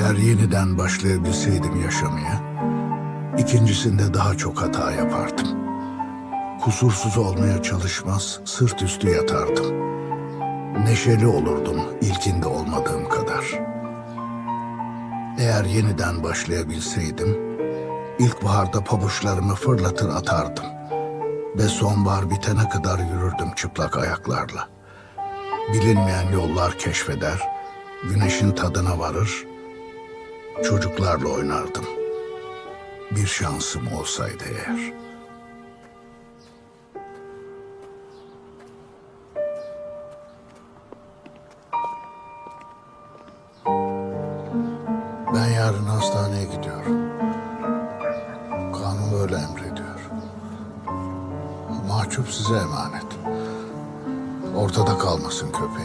Eğer yeniden başlayabilseydim yaşamaya, ikincisinde daha çok hata yapardım. Kusursuz olmaya çalışmaz, sırt üstü yatardım. Neşeli olurdum ilkinde olmadığım kadar. Eğer yeniden başlayabilseydim, ilkbaharda pabuçlarımı fırlatır atardım. Ve sonbahar bitene kadar yürürdüm çıplak ayaklarla. Bilinmeyen yollar keşfeder, güneşin tadına varır, çocuklarla oynardım. Bir şansım olsaydı eğer. Ben yarın hastaneye gidiyorum. Kanun öyle emrediyor. Mahcup size emanet. Ortada kalmasın köpeğin.